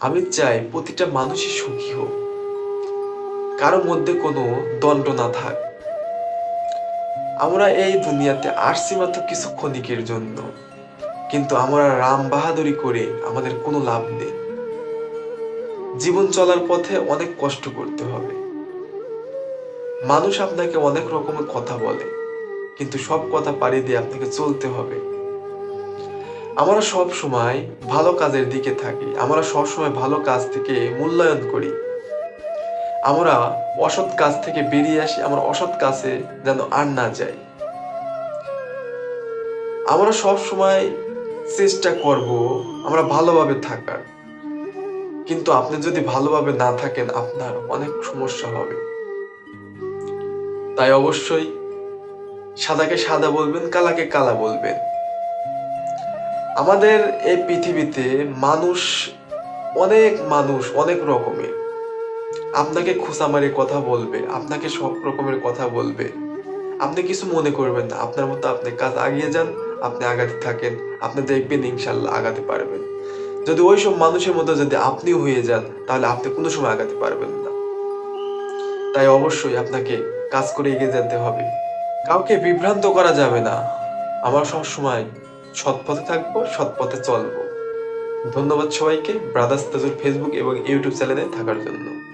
আমি চাই প্রতিটা মানুষই সুখী হোক। কারোর মধ্যে কোনো দণ্ড না থাক। আমরা এই দুনিয়াতে আসছি মাত্র কিছু ক্ষণিকের জন্য। কিন্তু আমরা রাম বাহাদুরি করে আমাদের কোনো লাভ নেই। জীবন চলার পথে অনেক কষ্ট করতে হবে। মানুষ আপনাকে অনেক রকমের কথা বলে। কিন্তু সব কথা পাড়ি দিয়ে আপনাকে চলতে হবে। আমরা সব সময় ভালো কাজের দিকে থাকি। আমরা সব সময় ভালো কাজ থেকে মূল্যায়ন করি। আমরা অসৎ কাজ থেকে বেরিয়ে আসি, আমরা অসৎ কাজে যেন আর না যাই। আমরা সব সময় চেষ্টা করব আমরা ভালোভাবে থাকার। কিন্তু আপনি যদি ভালোভাবে না থাকেন, আপনার অনেক সমস্যা হবে। তাই অবশ্যই সাদাকে সাদা বলবেন, কালাকে কালা বলবেন। আমাদের এই পৃথিবীতে মানুষ, অনেক মানুষ, অনেক রকমের। আপনাকে খোঁচামারি কথা বলবে, আপনাকে সব রকমের কথা বলবে। আপনি কিছু মনে করবেন না, আপনার মতো আপনি কাজ আগিয়ে যান, আপনি আগাতে থাকেন, আপনি দেখবেন ইনশাল্লাহ আগাতে পারবেন। যদি ওই সব মানুষের মতো যদি আপনিও হয়ে যান, তাহলে আপনি কোনো সময় আগাতে পারবেন না। তাই অবশ্যই আপনাকে কাজ করে এগিয়ে যেতে হবে। কাউকে বিভ্রান্ত করা যাবে না। আমরা সবসময় সৎ পথে থাকব সৎ পথে চলবো। ধন্যবাদ সবাইকে ব্রাদার্স তাজুর ফেসবুক এবং ইউটিউব চ্যানেলে থাকার জন্য।